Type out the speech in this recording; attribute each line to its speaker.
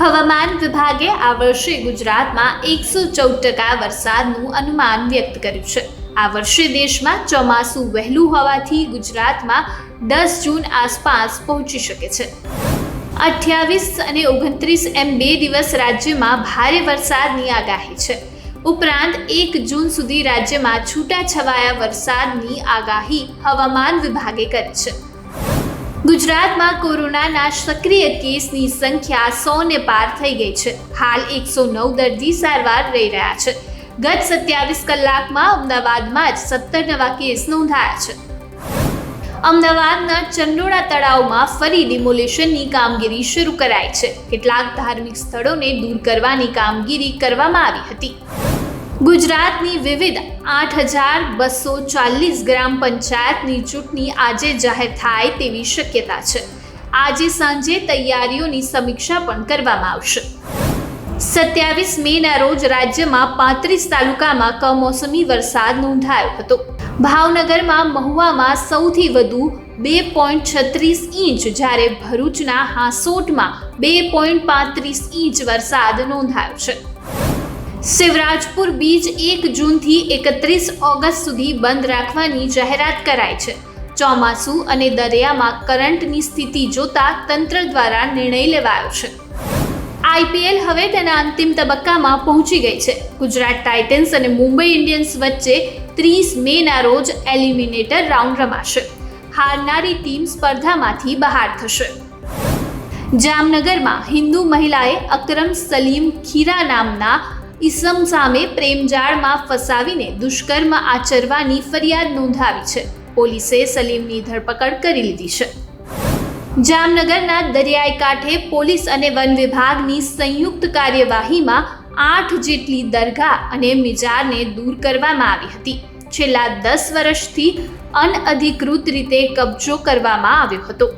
Speaker 1: હવામાન વિભાગે આ વર્ષે ગુજરાતમાં એકસો ચૌદ ટકા વરસાદનું અનુમાન વ્યક્ત કર્યું છે. આ વર્ષે દેશમાં ચોમાસું વહેલું હોવાથી ગુજરાતમાં દસ જૂન આસપાસ પહોંચી શકે છે. અઠ્યાવીસ અને ઓગણત્રીસ એમ બે દિવસ રાજ્યમાં ભારે વરસાદની આગાહી છે. ઉપરાંત એક જૂન સુધી રાજ્યમાં છૂટાછવાયા વરસાદની આગાહી હવામાન વિભાગે કરી છે. ગુજરાતમાં કોરોનાના સક્રિય કેસની સંખ્યા સોને પાર થઈ ગઈ છે. હાલ એકસો નવ દર્દી સારવાર રહી રહ્યા છે. ગત સત્યાવીસ કલાકમાં અમદાવાદમાં જ સત્તર નવા કેસ નોંધાયા છે. અમદાવાદના ચંડોળા તળાવમાં ફરી ડિમોલેશનની કામગીરી શરૂ કરાઈ છે. કેટલાક ધાર્મિક સ્થળોને દૂર કરવાની કામગીરી કરવામાં આવી હતી. ગુજરાતની વિવિધ આઠ હજાર બસો ચાલીસ ગ્રામ પંચાયતની ચૂંટણી આજે જાહેર થાય તેવી શક્યતા છે. આજે સાંજે તૈયારીઓની સમીક્ષા પણ કરવામાં આવશે. સત્યાવીસ મેના રોજ રાજ્યમાં પાંત્રીસ તાલુકામાં કમોસમી વરસાદ નોંધાયો હતો. ભાવનગરમાં મહુવામાં સૌથી વધુ બે પોઈન્ટ છત્રીસ ઇંચ, જ્યારે ભરૂચના હાંસોટમાં બે પોઈન્ટ પાંત્રીસ ઇંચ વરસાદ નોંધાયો છે. શિવરાજપુર બીચ એક જૂનથી એકત્રીસ ઓગસ્ટ સુધી બંધ રાખવાની જાહેરાત કરાઈ છે. ચોમાસું અને દરિયામાં કરંટની સ્થિતિ જોતા તંત્ર દ્વારા નિર્ણય લેવાયો છે. આઈપીએલ હવે તેના અંતિમ તબક્કામાં પહોંચી ગઈ છે. ગુજરાત ટાઇટન્સ અને મુંબઈ ઇન્ડિયન્સ વચ્ચે ત્રીસ મેના રોજ એલિમિનેટર રાઉન્ડ રમાશે. હારનારી ટીમ સ્પર્ધામાંથી બહાર થશે. જામનગરમાં હિન્દુ મહિલાએ અકરમ સલીમ ખીરા નામના ઈસમ સામે પ્રેમજાળમાં ફસાવીને દુષ્કર્મ આચરવાની ફરિયાદ નોંધાવી છે. પોલીસે સલીમની ધરપકડ કરી લીધી છે. જામનગરના દરિયાઈ કાંઠે પોલીસ અને વન વિભાગની સંયુક્ત કાર્યવાહીમાં આઠ જેટલી દરગાહ અને મિજારને દૂર કરવામાં આવી હતી. છેલ્લા દસ વર્ષથી અનઅધિકૃત રીતે કબજો કરવામાં આવ્યો હતો.